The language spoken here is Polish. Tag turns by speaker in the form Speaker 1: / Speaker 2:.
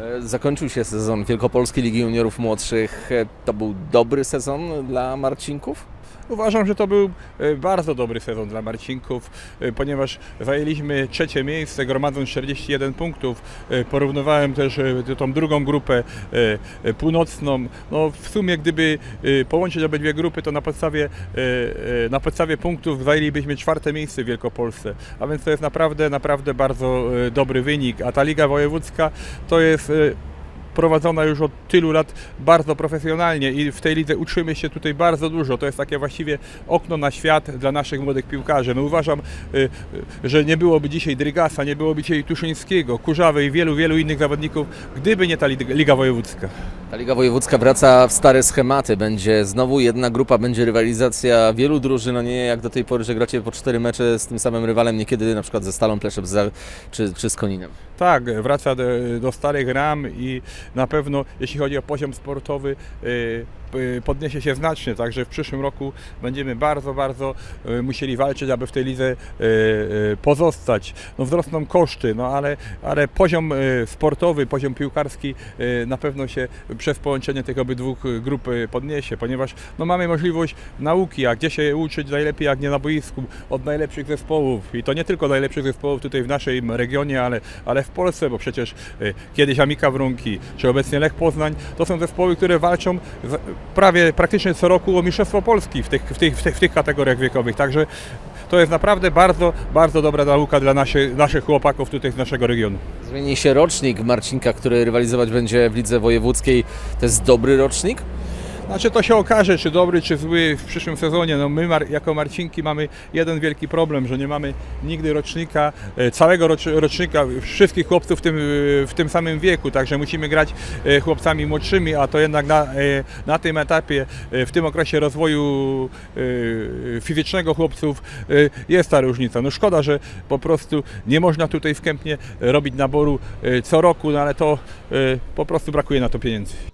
Speaker 1: E, Zakończył się sezon Wielkopolskiej Ligi Juniorów Młodszych. E, To był dobry sezon dla Marcinków?
Speaker 2: Uważam, że to był e, bardzo dobry sezon dla Marcinków, e, ponieważ zajęliśmy trzecie miejsce, gromadząc 41 punktów. E, Porównywałem też tą drugą grupę północną. No, w sumie, gdyby połączyć obydwie grupy, to na podstawie, na podstawie punktów zajęlibyśmy czwarte miejsce w Wielkopolsce. A więc to jest naprawdę, naprawdę bardzo dobry wynik. A ta Liga Wojewódzka to jest prowadzona już od tylu lat bardzo profesjonalnie i w tej lidze uczymy się tutaj bardzo dużo. To jest takie właściwie okno na świat dla naszych młodych piłkarzy. No uważam, y, y, że nie byłoby dzisiaj Drygasa, nie byłoby dzisiaj Tuszyńskiego, Kurzawy i wielu, wielu innych zawodników, gdyby nie ta Liga, Wojewódzka.
Speaker 1: Ta Liga Wojewódzka wraca w stare schematy. Będzie znowu jedna grupa, będzie rywalizacja wielu drużyn, a nie jak do tej pory, że gracie po cztery mecze z tym samym rywalem, niekiedy na przykład ze Stalą Pleszeb za- czy, czy z Koninem.
Speaker 2: Tak, wraca do, do starych ram i na pewno jeśli chodzi o poziom sportowy y, y, podniesie się znacznie, także w przyszłym roku będziemy bardzo, bardzo y, musieli walczyć, aby w tej lidze pozostać. No wzrosną koszty, no ale, ale poziom sportowy, poziom piłkarski na pewno się przez połączenie tych obydwu grup podniesie, ponieważ no, mamy możliwość nauki, a gdzie się uczyć najlepiej jak nie na boisku, od najlepszych zespołów i to nie tylko najlepszych zespołów tutaj w naszym regionie, ale, ale w Polsce, bo przecież kiedyś Amika Wrunki, czy obecnie Lech Poznań, to są zespoły, które walczą prawie praktycznie co roku o Mistrzostwo Polski w tych, w tych, w tych, w tych kategoriach wiekowych, także to jest naprawdę bardzo, bardzo dobra nauka dla naszych chłopaków tutaj z naszego regionu.
Speaker 1: Zmieni się rocznik Marcinka, który rywalizować będzie w Lidze Wojewódzkiej. To jest dobry rocznik?
Speaker 2: Znaczy to się okaże, czy dobry, czy zły w przyszłym sezonie. No my jako Marcinki mamy jeden wielki problem, że nie mamy nigdy rocznika, e, całego rocz- rocznika, wszystkich chłopców w tym, e, w tym samym wieku, także musimy grać e, chłopcami młodszymi, a to jednak na, na tym etapie, w tym okresie rozwoju fizycznego chłopców jest ta różnica. No szkoda, że po prostu nie można tutaj w Kępnie robić naboru co roku, no ale to po prostu brakuje na to pieniędzy.